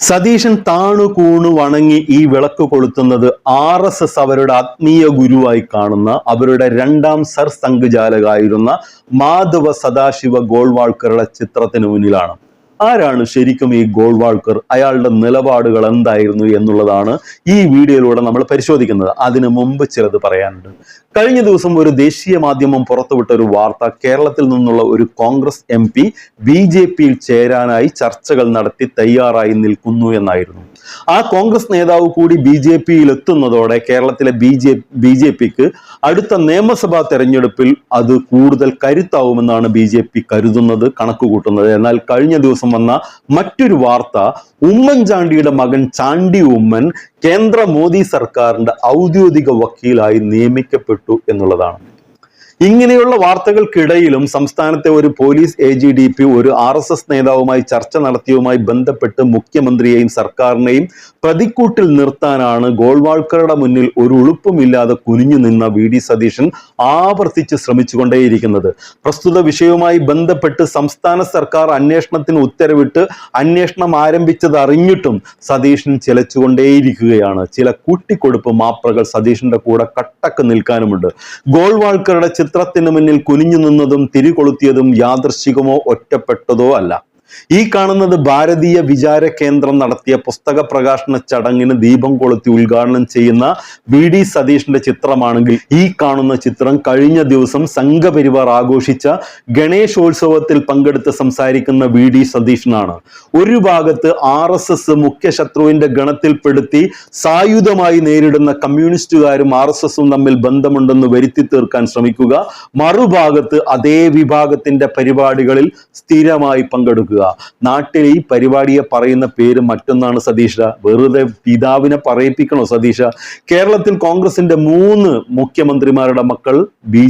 സതീശൻ താണു കൂണു വണങ്ങി ഈ വിളക്ക് കൊളുത്തുന്നത് ആർ എസ് എസ് അവരുടെ ആത്മീയ ഗുരുവായി കാണുന്ന അവരുടെ രണ്ടാം സർ സംഘചാലകായിരുന്ന മാധവ സദാശിവ ഗോൾവാൾക്കറുടെ ചിത്രത്തിന് മുന്നിലാണ്. ആരാണ് ശരിക്കും ഈ ഗോൾവാൾക്കർ? അയാളുടെ നിലപാടുകൾ എന്തായിരുന്നു എന്നുള്ളതാണ് ഈ വീഡിയോയിലൂടെ നമ്മൾ പരിശോധിക്കുന്നത്. അതിനു മുമ്പ് ചിലത് പറയാനുണ്ട്. കഴിഞ്ഞ ദിവസം ഒരു ദേശീയ മാധ്യമം പുറത്തുവിട്ട ഒരു വാർത്ത കേരളത്തിൽ നിന്നുള്ള ഒരു Congress M P B J പിയിൽ ചേരാനായി ചർച്ചകൾ നടത്തി തയ്യാറായി നിൽക്കുന്നു എന്നായിരുന്നു. ആ കോൺഗ്രസ് നേതാവ് കൂടി ബി ജെ പിയിൽ എത്തുന്നതോടെ കേരളത്തിലെ ബി ജെ ബി ജെ പിക്ക് അടുത്ത നിയമസഭാ തെരഞ്ഞെടുപ്പിൽ അത് കൂടുതൽ കരുത്താവുമെന്നാണ് ബി ജെ പി കരുതുന്നത് കണക്കുകൂട്ടുന്നത്. എന്നാൽ കഴിഞ്ഞ ദിവസം വന്ന മറ്റൊരു വാർത്ത ഉമ്മൻചാണ്ടിയുടെ മകൻ ചാണ്ടി ഉമ്മൻ കേന്ദ്ര മോദി സർക്കാരിന്റെ ഔദ്യോഗിക വക്കീലായി നിയമിക്കപ്പെട്ടു എന്നുള്ളതാണ്. ഇങ്ങനെയുള്ള വാർത്തകൾക്കിടയിലും സംസ്ഥാനത്തെ ഒരു police A G D P ഒരു ആർ എസ് എസ് നേതാവുമായി ചർച്ച നടത്തിയതുമായി ബന്ധപ്പെട്ട് മുഖ്യമന്ത്രിയെയും സർക്കാരിനെയും പ്രതിക്കൂട്ടിൽ നിർത്താനാണ് ഗോൾവാൾക്കറുടെ മുന്നിൽ ഒരു ഉളുപ്പുമില്ലാതെ കുനിഞ്ഞു നിന്ന വി ഡി സതീശൻ ആവർത്തിച്ച് ശ്രമിച്ചുകൊണ്ടേയിരിക്കുന്നത്. പ്രസ്തുത വിഷയവുമായി ബന്ധപ്പെട്ട് സംസ്ഥാന സർക്കാർ അന്വേഷണത്തിന് ഉത്തരവിട്ട് അന്വേഷണം ആരംഭിച്ചത് അറിഞ്ഞിട്ടും സതീശൻ ചിലച്ചുകൊണ്ടേയിരിക്കുകയാണ്. ചില കൂട്ടിക്കൊടുപ്പ് മാപ്രകൾ സതീഷിന്റെ കൂടെ കട്ടക്ക് നിൽക്കാനുമുണ്ട്. ഗോൾവാൾക്കറുടെ ചിത്രത്തിന് മുന്നിൽ കുനിഞ്ഞു നിന്നതും തിരികൊളുത്തിയതും യാദൃശ്ചികമോ ഒറ്റപ്പെട്ടതോ അല്ല. ഈ കാണുന്നത് ഭാരതീയ വിചാര കേന്ദ്രം നടത്തിയ പുസ്തക പ്രകാശന ചടങ്ങിന് ദീപം കൊളുത്തി ഉദ്ഘാടനം ചെയ്യുന്ന വി ഡി സതീഷിന്റെ ചിത്രമാണെങ്കിൽ ഈ കാണുന്ന ചിത്രം കഴിഞ്ഞ ദിവസം സംഘപരിവാർ ആഘോഷിച്ച ഗണേശോത്സവത്തിൽ പങ്കെടുത്ത് സംസാരിക്കുന്ന വി ഡി സതീഷിനാണ്. ഒരു ഭാഗത്ത് ആർ എസ് എസ് മുഖ്യ ശത്രുവിന്റെ ഗണത്തിൽപ്പെടുത്തി സായുധമായി നേരിടുന്ന കമ്മ്യൂണിസ്റ്റുകാരും ആർ എസ് എസും തമ്മിൽ ബന്ധമുണ്ടെന്ന് വരുത്തി തീർക്കാൻ ശ്രമിക്കുക. മറുഭാഗത്ത് അതേ വിഭാഗത്തിന്റെ പരിപാടികളിൽ സ്ഥിരമായി പങ്കെടുക്കുക. നാട്ടിൽ ഈ പരിപാടിയെ പറയുന്ന പേര് മറ്റൊന്നാണ് സതീഷ വെറുതെ പിതാവിനെ പറയിപ്പിക്കണോ സതീഷ കേരളത്തിൽ കോൺഗ്രസിന്റെ മൂന്ന് മുഖ്യമന്ത്രിമാരുടെ മക്കൾ ബി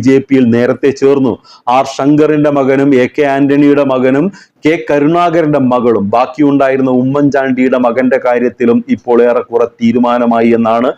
നേരത്തെ ചേർന്നു. ആർ ശങ്കറിന്റെ മകനും എ കെ ആന്റണിയുടെ മകനും കെ കരുണാകരന്റെ മകളും. ബാക്കിയുണ്ടായിരുന്ന ഉമ്മൻചാണ്ടിയുടെ മകന്റെ കാര്യത്തിലും ഇപ്പോൾ ഏറെക്കുറെ തീരുമാനമായി എന്നാണ്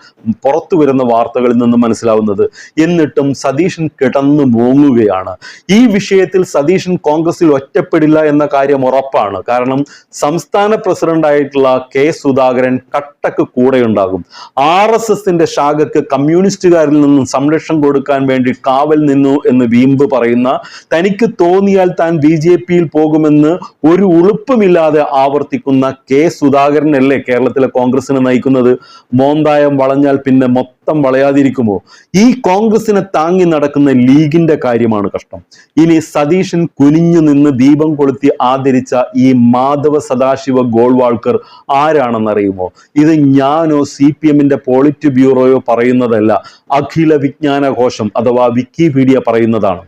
പുറത്തു വരുന്ന വാർത്തകളിൽ നിന്ന് മനസ്സിലാവുന്നത്. എന്നിട്ടും സതീശൻ കിടന്നു മൂങ്ങുകയാണ്. ഈ വിഷയത്തിൽ സതീശൻ കോൺഗ്രസിൽ ഒറ്റപ്പെടില്ല എന്ന കാര്യം ഉറപ്പാണ്. കാരണം സംസ്ഥാന പ്രസിഡന്റായിട്ടുള്ള കെ സുധാകരൻ കട്ടക്ക് കൂടെയുണ്ടാകും. ആർ എസ് എസിന്റെ ശാഖക്ക് കമ്മ്യൂണിസ്റ്റുകാരിൽ നിന്നും സംരക്ഷണം കൊടുക്കാൻ വേണ്ടി കാവൽ നിന്നു എന്ന് വീമ്പ് പറയുന്ന തനിക്ക് തോന്നിയാൽ താൻ ബി ജെ പിയിൽ പോകുമെന്ന് ഒരു ഉളുപ്പുമില്ലാതെ ആവർത്തിക്കുന്ന കെ സുധാകരനല്ലേ കേരളത്തിലെ കോൺഗ്രസിനെ നയിക്കുന്നത്? മോന്തായം വളഞ്ഞാൽ പിന്നെ മൊത്തം വളയാതിരിക്കുമോ? ഈ കോൺഗ്രസിനെ താങ്ങി നടക്കുന്ന ലീഗിന്റെ കാര്യമാണ് കഷ്ടം. ഇനി സതീശൻ കുനിഞ്ഞു നിന്ന് ദീപം കൊളുത്തി ആദരിച്ച ഈ മാധവ സദാശിവ ഗോൾവാൾക്കർ ആരാണെന്നറിയുമോ? ഇത് ഞാനോ സി പി എമ്മിന്റെ പോളിറ്റ് ബ്യൂറോയോ പറയുന്നതല്ല അഖില വിജ്ഞാനകോശം അഥവാ വിക്കിപീഡിയ പറയുന്നതാണ്.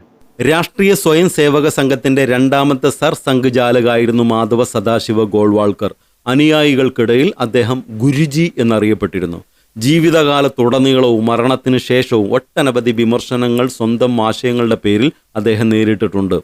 രാഷ്ട്രീയ സ്വയം സേവക സംഘത്തിന്റെ രണ്ടാമത്തെ സർ സംഘചാലകായിരുന്നു മാധവ സദാശിവ ഗോൾവാൾക്കർ. അനുയായികൾക്കിടയിൽ അദ്ദേഹം ഗുരുജി എന്നറിയപ്പെട്ടിരുന്നു. ജീവിതകാലത്തുടനീളവും മരണത്തിന് ശേഷവും ഒട്ടനവധി വിമർശനങ്ങൾ സ്വന്തം ആശയങ്ങളുടെ പേരിൽ അദ്ദേഹം നേരിട്ടിട്ടുണ്ട്.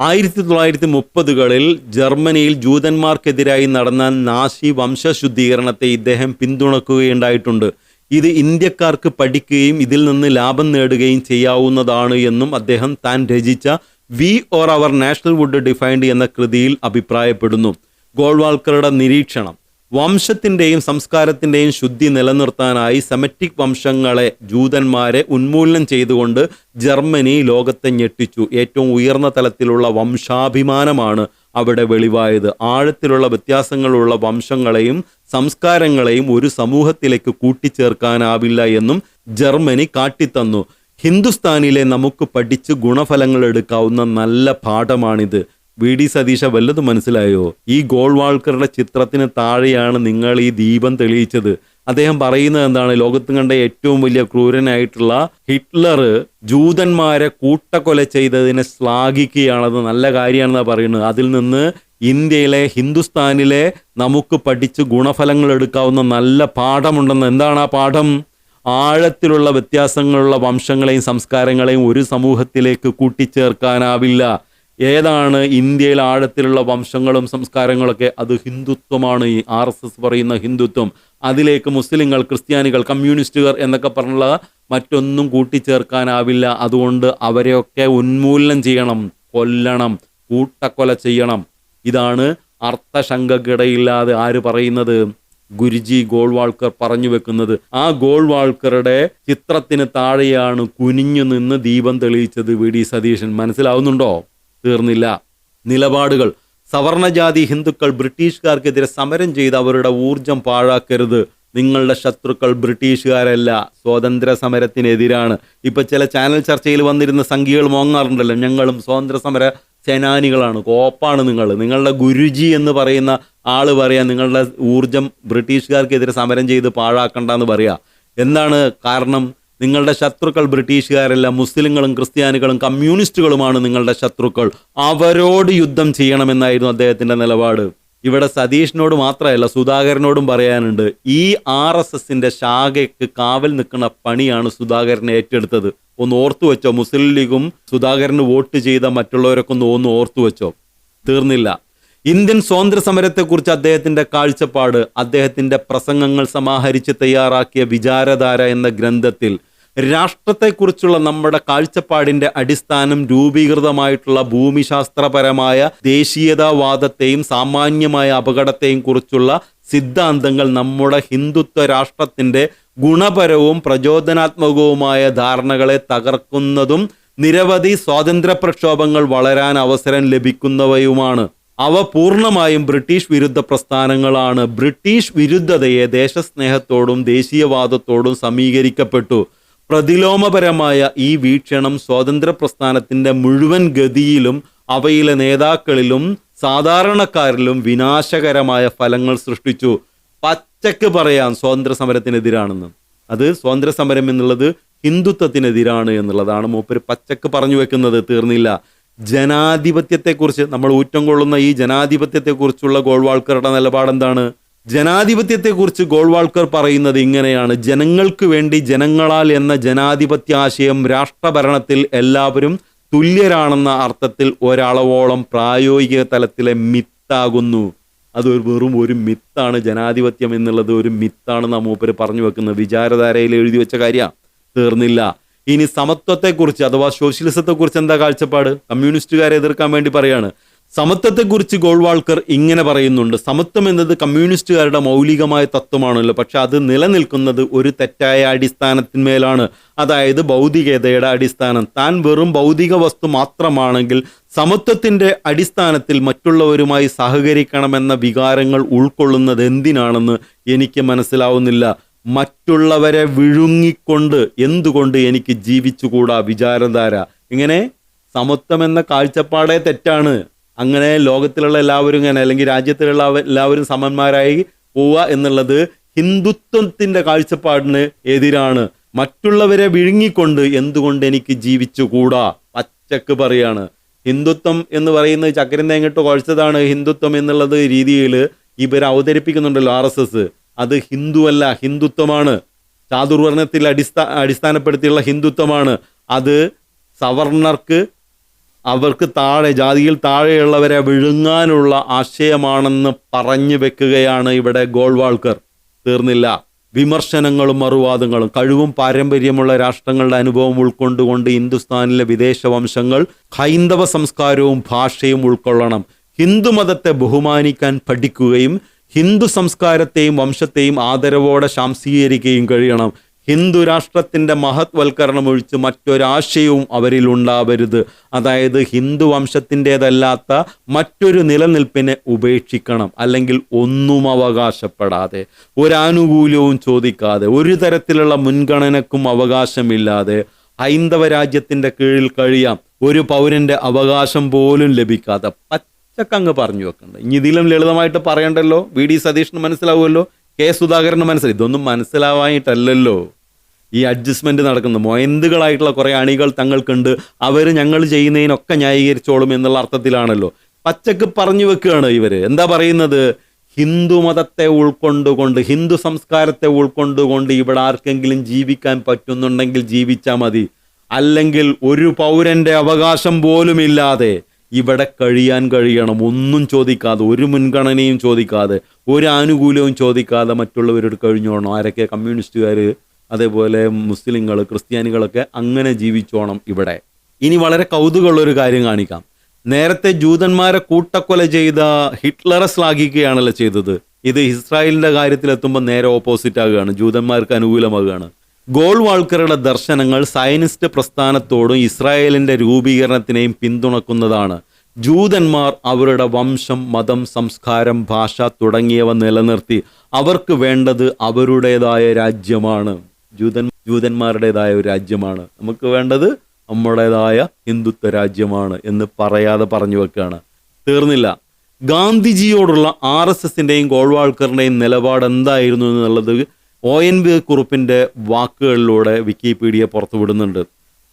ആയിരത്തി തൊള്ളായിരത്തി മുപ്പതുകളിൽ ജർമ്മനിയിൽ ജൂതന്മാർക്കെതിരായി നടന്ന നാശി വംശശുദ്ധീകരണത്തെ ഇദ്ദേഹം പിന്തുണക്കുകയുണ്ടായിട്ടുണ്ട്. ഇത് ഇന്ത്യക്കാർക്ക് പഠിക്കുകയും ഇതിൽ നിന്ന് ലാഭം നേടുകയും ചെയ്യാവുന്നതാണ് എന്നും അദ്ദേഹം താൻ രചിച്ച we or our nationhood defined എന്ന കൃതിയിൽ അഭിപ്രായപ്പെടുന്നു. ഗോൾവാൾക്കറുടെ നിരീക്ഷണം. വംശത്തിന്റെയും സംസ്കാരത്തിന്റെയും ശുദ്ധി നിലനിർത്താനായി സെമറ്റിക് വംശങ്ങളെ ജൂതന്മാരെ ഉന്മൂലനം ചെയ്തുകൊണ്ട് ജർമ്മനി ലോകത്തെ ഞെട്ടിച്ചു. ഏറ്റവും ഉയർന്ന തലത്തിലുള്ള വംശാഭിമാനമാണ് അവിടെ വെളിവായത്. ആഴത്തിലുള്ള വ്യത്യാസങ്ങളുള്ള വംശങ്ങളെയും സംസ്കാരങ്ങളെയും ഒരു സമൂഹത്തിലേക്ക് കൂട്ടിച്ചേർക്കാനാവില്ല എന്നും ജർമ്മനി കാട്ടിത്തന്നു. ഹിന്ദുസ്ഥാനിലെ നമുക്ക് പഠിച്ച് ഗുണഫലങ്ങൾ എടുക്കാവുന്ന നല്ല പാഠമാണിത്. വി. ഡി. സതീശ വല്ലതും മനസ്സിലായോ? ഈ ഗോൾവാൾക്കറുടെ ചിത്രത്തിന് താഴെയാണ് നിങ്ങൾ ഈ ദീപം തെളിയിച്ചത്. അദ്ദേഹം പറയുന്നത് എന്താണ്? ലോകത്ത് കണ്ട ഏറ്റവും വലിയ ക്രൂരനായിട്ടുള്ള ഹിറ്റ്ലർ ജൂതന്മാരെ കൂട്ടക്കൊല ചെയ്തതിനെ ശ്ലാഘിക്കുകയാണത് നല്ല കാര്യമാണെന്നാണ് പറയുന്നത്. അതിൽ നിന്ന് ഇന്ത്യയിലെ ഹിന്ദുസ്ഥാനിലെ നമുക്ക് പഠിച്ച് ഗുണഫലങ്ങൾ എടുക്കാവുന്ന നല്ല പാഠമുണ്ടെന്ന് എന്താണ് ആ പാഠം? ആഴത്തിലുള്ള വ്യത്യാസങ്ങളുള്ള വംശങ്ങളെയും സംസ്കാരങ്ങളെയും ഒരു സമൂഹത്തിലേക്ക് കൂട്ടിച്ചേർക്കാനാവില്ല. ഏതാണ് ഇന്ത്യയിൽ ആഴത്തിലുള്ള വംശങ്ങളും സംസ്കാരങ്ങളൊക്കെ? അത് ഹിന്ദുത്വമാണ്. ഈ ആർ എസ് എസ് പറയുന്ന ഹിന്ദുത്വം. അതിലേക്ക് മുസ്ലിങ്ങൾ ക്രിസ്ത്യാനികൾ കമ്മ്യൂണിസ്റ്റുകാർ എന്നൊക്കെ പറഞ്ഞുള്ള മറ്റൊന്നും കൂട്ടിച്ചേർക്കാനാവില്ല. അതുകൊണ്ട് അവരെയൊക്കെ ഉന്മൂലനം ചെയ്യണം കൊല്ലണം കൂട്ടക്കൊല ചെയ്യണം. ഇതാണ് അർത്ഥശങ്കക്കിടയില്ലാതെ ആര് പറയുന്നത്? ഗുരുജി ഗോൾവാൾക്കർ പറഞ്ഞു വെക്കുന്നത്. ആ ഗോൾവാൾക്കറുടെ ചിത്രത്തിന് താഴെയാണ് കുനിഞ്ഞു നിന്ന് ദീപം തെളിയിച്ചത് വി. ഡി. സതീശൻ. മനസ്സിലാവുന്നുണ്ടോ? തീർന്നില്ല. നിലപാടുകൾ. സവർണജാതി ഹിന്ദുക്കൾ ബ്രിട്ടീഷുകാർക്കെതിരെ സമരം ചെയ്ത് അവരുടെ ഊർജം പാഴാക്കരുത്. നിങ്ങളുടെ ശത്രുക്കൾ ബ്രിട്ടീഷുകാരല്ല സ്വാതന്ത്ര്യ സമരത്തിനെതിരാണ് ഇപ്പൊ ചില ചാനൽ ചർച്ചയിൽ വന്നിരുന്ന സംഖ്യകൾ മോങ്ങാറുണ്ടല്ലോ. ഞങ്ങളും സ്വാതന്ത്ര്യ സമര സേനാനികളാണ്. കോപ്പാണ് നിങ്ങൾ നിങ്ങളുടെ ഗുരുജി എന്ന് പറയുന്ന ആൾ പറയാം നിങ്ങളുടെ ഊർജം ബ്രിട്ടീഷുകാർക്കെതിരെ സമരം ചെയ്ത് പാഴാക്കണ്ടെന്ന് പറയാം. എന്താണ് കാരണം? നിങ്ങളുടെ ശത്രുക്കൾ ബ്രിട്ടീഷുകാരല്ല മുസ്ലിങ്ങളും ക്രിസ്ത്യാനികളും കമ്മ്യൂണിസ്റ്റുകളുമാണ് നിങ്ങളുടെ ശത്രുക്കൾ. അവരോട് യുദ്ധം ചെയ്യണമെന്നായിരുന്നു അദ്ദേഹത്തിന്റെ നിലപാട്. ഇവിടെ സതീഷിനോട് മാത്രമല്ല സുധാകരനോടും പറയാനുണ്ട് ഈ ആർ എസ് എസിന്റെ ശാഖയ്ക്ക് കാവൽ നിൽക്കുന്ന പണിയാണ് സുധാകരൻ ഏറ്റെടുത്തത്. ഒന്ന് ഓർത്തു വെച്ചോ മുസ്ലിം ലീഗും സുധാകരന് വോട്ട് ചെയ്ത മറ്റുള്ളവരൊക്കെ ഒന്ന് ഒന്ന് ഓർത്തു വെച്ചോ? തീർന്നില്ല. ഇന്ത്യൻ സ്വാതന്ത്ര്യ സമരത്തെക്കുറിച്ച് അദ്ദേഹത്തിന്റെ കാഴ്ചപ്പാട് അദ്ദേഹത്തിന്റെ പ്രസംഗങ്ങൾ സമാഹരിച്ച് തയ്യാറാക്കിയ വിചാരധാര എന്ന ഗ്രന്ഥത്തിൽ രാഷ്ട്രത്തെക്കുറിച്ചുള്ള നമ്മുടെ കാഴ്ചപ്പാടിന്റെ അടിസ്ഥാനം രൂപീകൃതമായിട്ടുള്ള ഭൂമിശാസ്ത്രപരമായ ദേശീയതാവാദത്തെയും സാമാന്യമായ അപകടത്തെയും കുറിച്ചുള്ള സിദ്ധാന്തങ്ങൾ നമ്മുടെ ഹിന്ദുത്വ രാഷ്ട്രത്തിന്റെ ഗുണപരവും പ്രചോദനാത്മകവുമായ ധാരണകളെ തകർക്കുന്നതും നിരവധി സ്വാതന്ത്ര്യ പ്രക്ഷോഭങ്ങൾ വളരാൻ അവസരം ലഭിക്കുന്നവയുമാണ്. അവ പൂർണമായും ബ്രിട്ടീഷ് വിരുദ്ധ പ്രസ്ഥാനങ്ങളാണ്. ബ്രിട്ടീഷ് വിരുദ്ധതയെ ദേശസ്നേഹത്തോടും ദേശീയവാദത്തോടും സമീകരിക്കപ്പെട്ടു. പ്രതിലോമപരമായ ഈ വീക്ഷണം സ്വാതന്ത്ര്യ പ്രസ്ഥാനത്തിന്റെ മുഴുവൻ ഗതിയിലും അവയിലെ നേതാക്കളിലും സാധാരണക്കാരിലും വിനാശകരമായ ഫലങ്ങൾ സൃഷ്ടിച്ചു. പച്ചക്ക് പറയാം സ്വാതന്ത്ര്യ സമരത്തിനെതിരാണെന്ന് അത് സ്വാതന്ത്ര്യ സമരം എന്നുള്ളത് ഹിന്ദുത്വത്തിനെതിരാണ് എന്നുള്ളതാണ്. മൂപ്പര് പച്ചക്ക് പറഞ്ഞു വെക്കുന്നത് തീർന്നില്ല. ജനാധിപത്യത്തെക്കുറിച്ച് നമ്മൾ ഊറ്റം കൊള്ളുന്ന ഈ ജനാധിപത്യത്തെക്കുറിച്ചുള്ള ഗോൾവാൾക്കറുടെ നിലപാടെന്താണ്? ജനാധിപത്യത്തെക്കുറിച്ച് ഗോൾവാൾക്കർ പറയുന്നത് ഇങ്ങനെയാണ്. ജനങ്ങൾക്ക് വേണ്ടി ജനങ്ങളാൽ എന്ന ജനാധിപത്യ ആശയം രാഷ്ട്രഭരണത്തിൽ എല്ലാവരും തുല്യരാണെന്ന അർത്ഥത്തിൽ ഒരളവോളം പ്രായോഗിക തലത്തിലെ മിത്താകുന്നു. അത് വെറും ഒരു മിത്താണ് ജനാധിപത്യം എന്നുള്ളത് ഒരു മിത്താണ് മൂപ്പര് പറഞ്ഞു വെക്കുന്നത്. വിചാരധാരയിൽ എഴുതി വെച്ച കാര്യമാണ് തീർന്നില്ല. ഇനി സമത്വത്തെക്കുറിച്ച് അഥവാ സോഷ്യലിസത്തെക്കുറിച്ച് എന്താ കാഴ്ചപ്പാട്? കമ്മ്യൂണിസ്റ്റുകാരെ എതിർക്കാൻ വേണ്ടി പറയാണ്. സമത്വത്തെക്കുറിച്ച് ഗോൾവാൾക്കർ ഇങ്ങനെ പറയുന്നുണ്ട്. സമത്വം എന്നത് കമ്മ്യൂണിസ്റ്റുകാരുടെ മൗലികമായ തത്വമാണല്ലോ. പക്ഷെ അത് നിലനിൽക്കുന്നത് ഒരു തെറ്റായ അടിസ്ഥാനത്തിന്മേലാണ്. അതായത് ഭൗതികതയുടെ അടിസ്ഥാനം. താൻ വെറും ഭൗതിക വസ്തു മാത്രമാണെങ്കിൽ സമത്വത്തിന്റെ അടിസ്ഥാനത്തിൽ മറ്റുള്ളവരുമായി സഹകരിക്കണമെന്ന വികാരങ്ങൾ ഉൾക്കൊള്ളുന്നത് എന്തിനാണെന്ന് എനിക്ക് മനസ്സിലാവുന്നില്ല. മറ്റുള്ളവരെ വിഴുങ്ങിക്കൊണ്ട് എന്തുകൊണ്ട് എനിക്ക് ജീവിച്ചുകൂടാ വിചാരധാര? ഇങ്ങനെ? സമത്വം എന്ന കാഴ്ചപ്പാടേ തെറ്റാണ്. അങ്ങനെ ലോകത്തിലുള്ള എല്ലാവരും ഇങ്ങനെ അല്ലെങ്കിൽ രാജ്യത്തിലുള്ള എല്ലാവരും സമന്മാരായി പോവുക എന്നുള്ളത് ഹിന്ദുത്വത്തിന്റെ കാഴ്ചപ്പാടിന് എതിരാണ്. മറ്റുള്ളവരെ വിഴുങ്ങിക്കൊണ്ട് എന്തുകൊണ്ട് എനിക്ക് ജീവിച്ചുകൂടാ? പച്ചക്ക് പറയാണ്. ഹിന്ദുത്വം എന്ന് പറയുന്നത് ചക്കരം തേങ്ങിട്ട് കുഴച്ചതാണ്. ഹിന്ദുത്വം എന്നുള്ളത് രീതിയിൽ ഇവർ അവതരിപ്പിക്കുന്നുണ്ടല്ലോ ആർ എസ് എസ്. അത് ഹിന്ദുവല്ല ഹിന്ദുത്വമാണ്. ചാതുർവർണത്തിൽ അടിസ്ഥാ അടിസ്ഥാനപ്പെടുത്തിയുള്ള ഹിന്ദുത്വമാണ്. അത് സവർണർക്ക് അവർക്ക് താഴെ ജാതിയിൽ താഴെയുള്ളവരെ വിഴുങ്ങാനുള്ള ആശയമാണെന്ന് പറഞ്ഞു വെക്കുകയാണ് ഇവിടെ ഗോൾവാൾക്കർ. തീർന്നില്ല. വിമർശനങ്ങളും മറുവാദങ്ങളും കഴിവും പാരമ്പര്യമുള്ള രാഷ്ട്രങ്ങളുടെ അനുഭവം ഉൾക്കൊണ്ടുകൊണ്ട് ഹിന്ദുസ്ഥാനിലെ വിദേശ വംശങ്ങൾ ഹൈന്ദവ സംസ്കാരവും ഭാഷയും ഉൾക്കൊള്ളണം. ഹിന്ദുമതത്തെ ബഹുമാനിക്കാൻ പഠിക്കുകയും ഹിന്ദു സംസ്കാരത്തെയും വംശത്തെയും ആദരവോടെ ശാംസീകരിക്കുകയും കഴിയണം. ഹിന്ദു രാഷ്ട്രത്തിന്റെ മഹത്വൽക്കരണം ഒഴിച്ച് മറ്റൊരാശയവും അവരിൽ ഉണ്ടാവരുത്. അതായത് ഹിന്ദു വംശത്തിന്റെതല്ലാത്ത മറ്റൊരു നിലനിൽപ്പിനെ ഉപേക്ഷിക്കണം. അല്ലെങ്കിൽ ഒന്നും അവകാശപ്പെടാതെ ഒരാനുകൂല്യവും ചോദിക്കാതെ ഒരു തരത്തിലുള്ള മുൻഗണനക്കും അവകാശമില്ലാതെ ഹൈന്ദവ രാജ്യത്തിന്റെ കീഴിൽ കഴിയാം. ഒരു പൗരന്റെ അവകാശം പോലും ലഭിക്കാതെ പച്ചക്കങ്ങ് പറഞ്ഞു വെക്കുന്നുണ്ട് ഇനി ഇതിലും ലളിതമായിട്ട് പറയണ്ടല്ലോ. വി. ഡി. സതീഷിന് മനസ്സിലാവുമല്ലോ. കെ സുധാകരന് മനസ്സിലായി ഇതൊന്നും മനസ്സിലാവായിട്ടല്ലല്ലോ ഈ അഡ്ജസ്റ്റ്മെന്റ് നടക്കുന്നത് മൊയന്തുകളായിട്ടുള്ള കുറെ അണികൾ തങ്ങൾക്കുണ്ട്. അവർ ഞങ്ങൾ ചെയ്യുന്നതിനൊക്കെ ന്യായീകരിച്ചോളും എന്നുള്ള അർത്ഥത്തിലാണല്ലോ. പച്ചക്ക് പറഞ്ഞു വെക്കുകയാണ് ഇവർ. എന്താ പറയുന്നത്? ഹിന്ദു മതത്തെ ഉൾക്കൊണ്ടുകൊണ്ട് ഹിന്ദു സംസ്കാരത്തെ ഉൾക്കൊണ്ടുകൊണ്ട് ഇവിടെ ആർക്കെങ്കിലും ജീവിക്കാൻ പറ്റുന്നുണ്ടെങ്കിൽ ജീവിച്ചാൽ മതി. അല്ലെങ്കിൽ ഒരു പൗരന്റെ അവകാശം പോലുമില്ലാതെ ഇവിടെ കഴിയാൻ കഴിയണം. ഒന്നും ചോദിക്കാതെ ഒരു മുൻഗണനയും ചോദിക്കാതെ ഒരു ആനുകൂല്യവും ചോദിക്കാതെ മറ്റുള്ളവരോട് കഴിഞ്ഞോണം. ആരൊക്കെ കമ്മ്യൂണിസ്റ്റുകാർ അതേപോലെ മുസ്ലിങ്ങൾ ക്രിസ്ത്യാനികളൊക്കെ അങ്ങനെ ജീവിച്ചോണം ഇവിടെ. ഇനി വളരെ കൗതുകമുള്ളൊരു കാര്യം കാണിക്കാം. നേരത്തെ ജൂതന്മാരെ കൂട്ടക്കൊല ചെയ്ത ഹിറ്റ്ലറെ ശ്ലാഘിക്കുകയാണല്ലോ ചെയ്തത്. ഇത് ഇസ്രായേലിന്റെ കാര്യത്തിലെത്തുമ്പോൾ നേരെ ഓപ്പോസിറ്റ് ആകുകയാണ്. ജൂതന്മാർക്ക് അനുകൂലമാകുകയാണ്. ഗോൾവാൾക്കറുടെ ദർശനങ്ങൾ സയനിസ്റ്റ് പ്രസ്ഥാനത്തോടും ഇസ്രായേലിന്റെ രൂപീകരണത്തിനെയും പിന്തുണക്കുന്നതാണ്. ജൂതന്മാർ അവരുടെ വംശം മതം സംസ്കാരം ഭാഷ തുടങ്ങിയവ നിലനിർത്തി അവർക്ക് വേണ്ടത് അവരുടേതായ രാജ്യമാണ്. ജൂതൻ ജൂതന്മാരുടേതായ ഒരു രാജ്യമാണ്. നമുക്ക് വേണ്ടത് നമ്മുടേതായ ഹിന്ദുത്വ രാജ്യമാണ് എന്ന് പറയാതെ പറഞ്ഞു വെക്കുകയാണ്. തീർന്നില്ല. ഗാന്ധിജിയോടുള്ള ആർ എസ് എസിന്റെയും ഗോൾവാൾക്കറിന്റെയും നിലപാട് എന്തായിരുന്നു എന്നുള്ളത് ഒ എൻ വി കുറുപ്പിന്റെ വാക്കുകളിലൂടെ വിക്കിപീഡിയ പുറത്തുവിടുന്നുണ്ട്.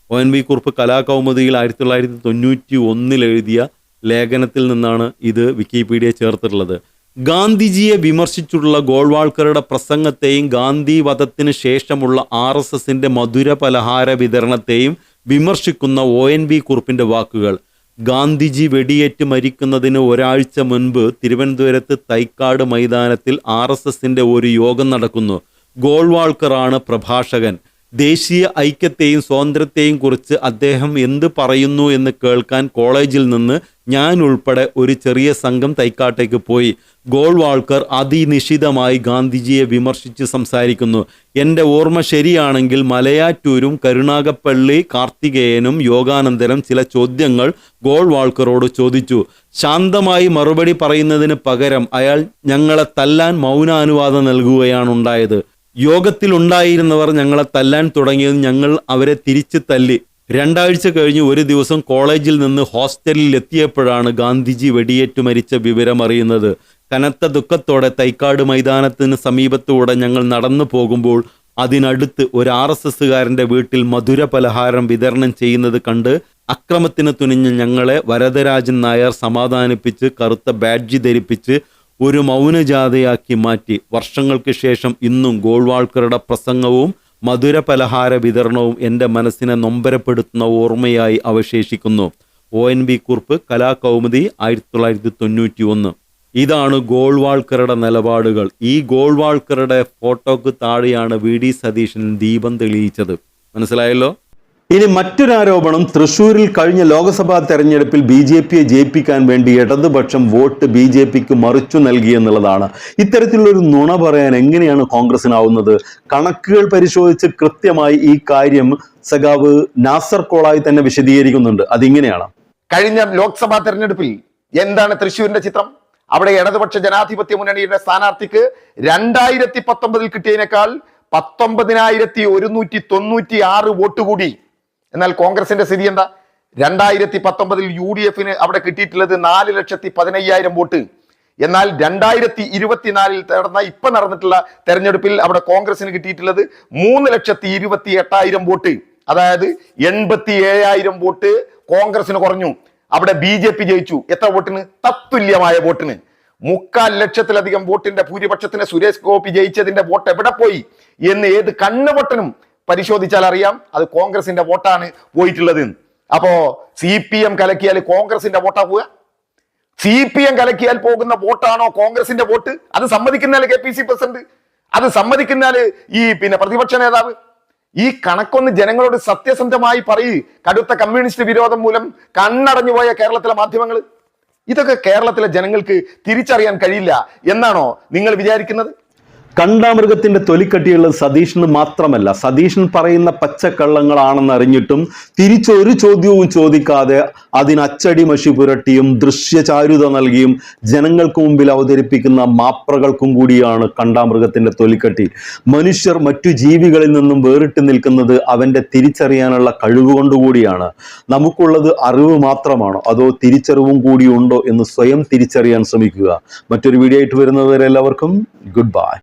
ഒ എൻ വി കുറുപ്പ് കലാകൗമുദിയിൽ ആയിരത്തി തൊള്ളായിരത്തി തൊണ്ണൂറ്റി ഒന്നിൽ എഴുതിയ ലേഖനത്തിൽ നിന്നാണ് ഇത് വിക്കിപീഡിയ ചേർത്തിട്ടുള്ളത്. ഗാന്ധിജിയെ വിമർശിച്ചുള്ള ഗോൾവാൾക്കറുടെ പ്രസംഗത്തെയും ഗാന്ധി വധത്തിന് ശേഷമുള്ള ആർ എസ് എസിന്റെ മധുര പലഹാര വിതരണത്തെയും വിമർശിക്കുന്ന ഒ എൻ വി കുറിപ്പിന്റെ വാക്കുകൾ. ഗാന്ധിജി വെടിയേറ്റ് മരിക്കുന്നതിന് ഒരാഴ്ച മുൻപ് തിരുവനന്തപുരത്ത് തൈക്കാട് മൈതാനത്തിൽ ആർ എസ് എസിന്റെ ഒരു യോഗം നടക്കുന്നു. ഗോൾവാൾക്കറാണ് പ്രഭാഷകൻ. ദേശീയ ഐക്യത്തെയും സ്വാതന്ത്ര്യത്തെയും കുറിച്ച് അദ്ദേഹം എന്ത് പറയുന്നു എന്ന് കേൾക്കാൻ കോളേജിൽ നിന്ന് ഞാൻ ഉൾപ്പെടെ ഒരു ചെറിയ സംഘം തൈക്കാട്ടേക്ക് പോയി. ഗോൾവാൾക്കർ അതിനിശിതമായി ഗാന്ധിജിയെ വിമർശിച്ച് സംസാരിക്കുന്നു. എന്റെ ഓർമ്മ ശരിയാണെങ്കിൽ മലയാറ്റൂരും കരുണാകപ്പള്ളി കാർത്തികേയനും യോഗാനന്ദനും ചില ചോദ്യങ്ങൾ ഗോൾവാൾക്കറോട് ചോദിച്ചു. ശാന്തമായി മറുപടി പറയുന്നതിന് പകരം അയാൾ ഞങ്ങളെ തല്ലാൻ മൗനാനുവാദം നൽകുകയാണ് ഉണ്ടായത് യോഗത്തിലുണ്ടായിരുന്നവർ ഞങ്ങളെ തല്ലാൻ തുടങ്ങിയത് ഞങ്ങൾ അവരെ തിരിച്ചു തല്ലി. രണ്ടാഴ്ച കഴിഞ്ഞ് ഒരു ദിവസം കോളേജിൽ നിന്ന് ഹോസ്റ്റലിൽ എത്തിയപ്പോഴാണ് ഗാന്ധിജി വെടിയേറ്റു മരിച്ച വിവരം അറിയുന്നത്. കനത്ത ദുഃഖത്തോടെ തൈക്കാട് മൈതാനത്തിന് സമീപത്തൂടെ ഞങ്ങൾ നടന്നു പോകുമ്പോൾ അതിനടുത്ത് ഒരു ആർ എസ് എസുകാരന്റെ വീട്ടിൽ മധുര പലഹാരം വിതരണം ചെയ്യുന്നത് കണ്ട് അക്രമത്തിന് തുനിഞ്ഞ ഞങ്ങളെ വരദരാജൻ നായർ സമാധാനിപ്പിച്ച് കറുത്ത ബാഡ്ജി ധരിപ്പിച്ച് ഒരു മൗനജാഥയാക്കി മാറ്റി വർഷങ്ങൾക്ക് ശേഷം ഇന്നും ഗോൾവാൾക്കറുടെ പ്രസംഗവും മധുര പലഹാര വിതരണവും എന്റെ മനസ്സിനെ നൊമ്പരപ്പെടുത്തുന്ന ഓർമ്മയായി അവശേഷിക്കുന്നു. ഒ എൻ ബി കുറിപ്പ് കലാകൗമുദി ആയിരത്തി തൊള്ളായിരത്തി തൊണ്ണൂറ്റി ഒന്ന് ഇതാണ് ഗോൾവാൾക്കറുടെ നിലപാടുകൾ. ഈ ഗോൾവാൾക്കറുടെ ഫോട്ടോക്ക് താഴെയാണ് വി ഡി സതീശൻ ദീപം തെളിയിച്ചത്. മനസ്സിലായല്ലോ? ഇനി മറ്റൊരു ആരോപണം. തൃശൂരിൽ കഴിഞ്ഞ ലോക്സഭാ തെരഞ്ഞെടുപ്പിൽ ബി ജെ പിയെ ജയിപ്പിക്കാൻ വേണ്ടി ഇടതുപക്ഷം വോട്ട് ബി ജെ പിക്ക് മറിച്ചു നൽകി എന്നുള്ളതാണ്. ഇത്തരത്തിലുള്ളൊരു നുണ പറയാൻ എങ്ങനെയാണ് കോൺഗ്രസിനാവുന്നത്? കണക്കുകൾ പരിശോധിച്ച് കൃത്യമായി ഈ കാര്യം സഖാവ് നാസർ കോളായി തന്നെ വിശദീകരിക്കുന്നുണ്ട്. അതിങ്ങനെയാണ്. കഴിഞ്ഞ ലോക്സഭാ തെരഞ്ഞെടുപ്പിൽ എന്താണ് തൃശ്ശൂരിന്റെ ചിത്രം? അവിടെ ഇടതുപക്ഷ ജനാധിപത്യ മുന്നണിയുടെ സ്ഥാനാർത്ഥിക്ക് രണ്ടായിരത്തി പത്തൊമ്പതിൽ കിട്ടിയതിനേക്കാൾ പത്തൊമ്പതിനായിരത്തി ഒരുന്നൂറ്റി തൊണ്ണൂറ്റി ആറ് വോട്ട് കൂടി എന്നാൽ കോൺഗ്രസിന്റെ സ്ഥിതി എന്താ? രണ്ടായിരത്തി പത്തൊമ്പതിൽ യു ഡി എഫിന് അവിടെ കിട്ടിയിട്ടുള്ളത് നാല് ലക്ഷത്തി പതിനയ്യായിരം വോട്ട്. എന്നാൽ രണ്ടായിരത്തി ഇരുപത്തിനാലിൽ നടന്ന ഇപ്പൊ നടന്നിട്ടുള്ള തെരഞ്ഞെടുപ്പിൽ അവിടെ കോൺഗ്രസിന് കിട്ടിയിട്ടുള്ളത് മൂന്ന് ലക്ഷത്തി ഇരുപത്തി എട്ടായിരം വോട്ട്. അതായത് എൺപത്തി ഏഴായിരം വോട്ട് കോൺഗ്രസിന് കുറഞ്ഞു. അവിടെ ബി ജെ പി ജയിച്ചു. എത്ര വോട്ടിന്? തത്തുല്യമായ വോട്ടിന്. മുക്കാൽ ലക്ഷത്തിലധികം വോട്ടിന്റെ ഭൂരിപക്ഷത്തിന് സുരേഷ് ഗോപി ജയിച്ചതിന്റെ വോട്ട് എവിടെ പോയി? എന്ന് ഏത് കണ്ണുപൊട്ടനും പരിശോധിച്ചാൽ അറിയാം അത് കോൺഗ്രസിന്റെ വോട്ടാണ് പോയിട്ടുള്ളത്. അപ്പോ സി പി എം കലക്കിയാൽ കോൺഗ്രസിന്റെ വോട്ടാ പോവുക? സി പി എം കലക്കിയാൽ പോകുന്ന വോട്ടാണോ കോൺഗ്രസിന്റെ വോട്ട്? അത് സമ്മതിക്കുന്നാൽ കെ പി സി പ്രസിഡന്റ്. അത് സമ്മതിക്കുന്നാൽ ഈ പിന്നെ പ്രതിപക്ഷ നേതാവ്. ഈ കണക്കൊന്ന് ജനങ്ങളോട് സത്യസന്ധമായി പറയ്. കടുത്ത കമ്മ്യൂണിസ്റ്റ് വിരോധം മൂലം കണ്ണടഞ്ഞു പോയ കേരളത്തിലെ മാധ്യമങ്ങൾ. ഇതൊക്കെ കേരളത്തിലെ ജനങ്ങൾക്ക് തിരിച്ചറിയാൻ കഴിയില്ല. എന്നാണോ നിങ്ങൾ വിചാരിക്കുന്നത്? കണ്ടാമൃഗത്തിന്റെ തൊലിക്കട്ടിയുള്ളത് സതീഷിന് മാത്രമല്ല. സതീഷൻ പറയുന്ന പച്ചക്കള്ളങ്ങളാണെന്ന് അറിഞ്ഞിട്ടും തിരിച്ചൊരു ചോദ്യവും ചോദിക്കാതെ അതിന് അച്ചടി മഷി പുരട്ടിയും ദൃശ്യചാരുത നൽകിയും ജനങ്ങൾക്ക് മുമ്പിൽ അവതരിപ്പിക്കുന്ന മാപ്രകൾക്കും കൂടിയാണ് കണ്ടാമൃഗത്തിന്റെ തൊലിക്കട്ടി. മനുഷ്യർ മറ്റു ജീവികളിൽ നിന്നും വേറിട്ട് നിൽക്കുന്നത് അവന്റെ തിരിച്ചറിയാനുള്ള കഴിവ് കൊണ്ടുകൂടിയാണ്. നമുക്കുള്ളത് അറിവ് മാത്രമാണോ? അതോ തിരിച്ചറിവും കൂടിയുണ്ടോ എന്ന് സ്വയം തിരിച്ചറിയാൻ ശ്രമിക്കുക. മറ്റൊരു വീഡിയോ ആയിട്ട് വരുന്നവരെല്ലാവർക്കും ഗുഡ് ബൈ